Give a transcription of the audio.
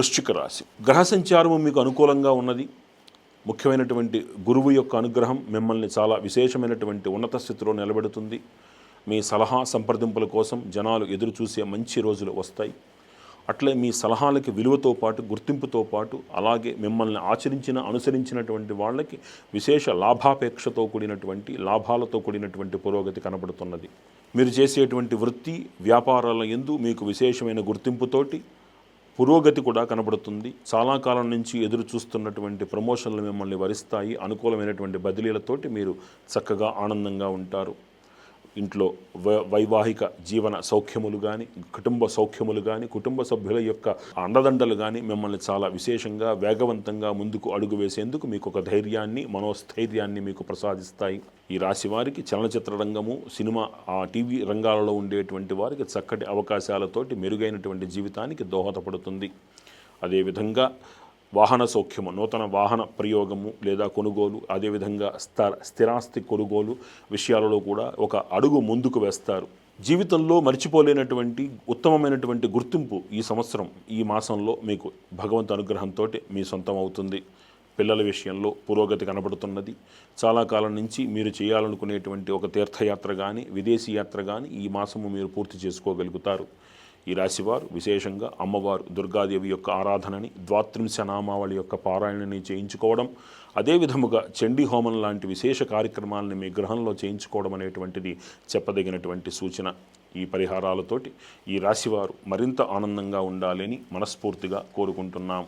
వృశ్చిక రాశి. గ్రహ సంచారము మీకు అనుకూలంగా ఉన్నది. ముఖ్యమైనటువంటి గురువు యొక్క అనుగ్రహం మిమ్మల్ని చాలా విశేషమైనటువంటి ఉన్నత స్థితిలో నిలబెడుతుంది. మీ సలహా సంప్రదింపుల కోసం జనాలు ఎదురు చూసే మంచి రోజులు వస్తాయి. అట్లే మీ సలహాలకి విలువతో పాటు గుర్తింపుతో పాటు అలాగే మిమ్మల్ని ఆచరించిన అనుసరించినటువంటి వాళ్ళకి విశేష లాభాపేక్షతో కూడినటువంటి లాభాలతో కూడినటువంటి పురోగతి కనబడుతున్నది. మీరు చేసేటువంటి వృత్తి వ్యాపారాల ఎందు మీకు విశేషమైన గుర్తింపుతోటి పురోగతి కూడా కనబడుతుంది. చాలా కాలం నుంచి ఎదురు చూస్తున్నటువంటి ప్రమోషన్లు మిమ్మల్ని వరిస్తాయి. అనుకూలమైనటువంటి బదిలీలతోటి మీరు చక్కగా ఆనందంగా ఉంటారు. ఇంట్లో వైవాహిక జీవన సౌఖ్యములు కానీ కుటుంబ సౌఖ్యములు కానీ కుటుంబ సభ్యుల యొక్క అండదండలు కానీ మిమ్మల్ని చాలా విశేషంగా వేగవంతంగా ముందుకు అడుగు వేసేందుకు మీకు ఒక ధైర్యాన్ని మనోస్థైర్యాన్ని మీకు ప్రసాదిస్తాయి. ఈ రాశి వారికి చలనచిత్ర రంగము సినిమా ఆ టీవీ రంగాలలో ఉండేటువంటి వారికి చక్కటి అవకాశాలతోటి మెరుగైనటువంటి జీవితానికి దోహదపడుతుంది. అదేవిధంగా వాహన సౌఖ్యము నూతన వాహన ప్రయోగము లేదా కొనుగోలు అదేవిధంగా స్థ స్థిరాస్తి కొనుగోలు విషయాలలో కూడా ఒక అడుగు ముందుకు వేస్తారు. జీవితంలో మర్చిపోలేనటువంటి ఉత్తమమైనటువంటి గుర్తింపు ఈ సంవత్సరం ఈ మాసంలో మీకు భగవంతు అనుగ్రహంతో మీ సొంతం అవుతుంది పిల్లల విషయంలో పురోగతి కనబడుతున్నది. చాలా కాలం నుంచి మీరు చేయాలనుకునేటువంటి ఒక తీర్థయాత్ర కానీ విదేశీ యాత్ర కానీ ఈ మాసము మీరు పూర్తి చేసుకోగలుగుతారు. ఈ రాశివారు విశేషంగా అమ్మవారు దుర్గాదేవి యొక్క ఆరాధనని ద్వాత్రింశ నామావళి యొక్క పారాయణని చేయించుకోవడం అదే విధముగా చండీ హోమం లాంటి విశేష కార్యక్రమాలను మీ గ్రహంలో చేయించుకోవడం అనేటువంటిది చెప్పదగినటువంటి సూచన. ఈ పరిహారాలతోటి ఈ రాశివారు మరింత ఆనందంగా ఉండాలని మనస్ఫూర్తిగా కోరుకుంటున్నాం.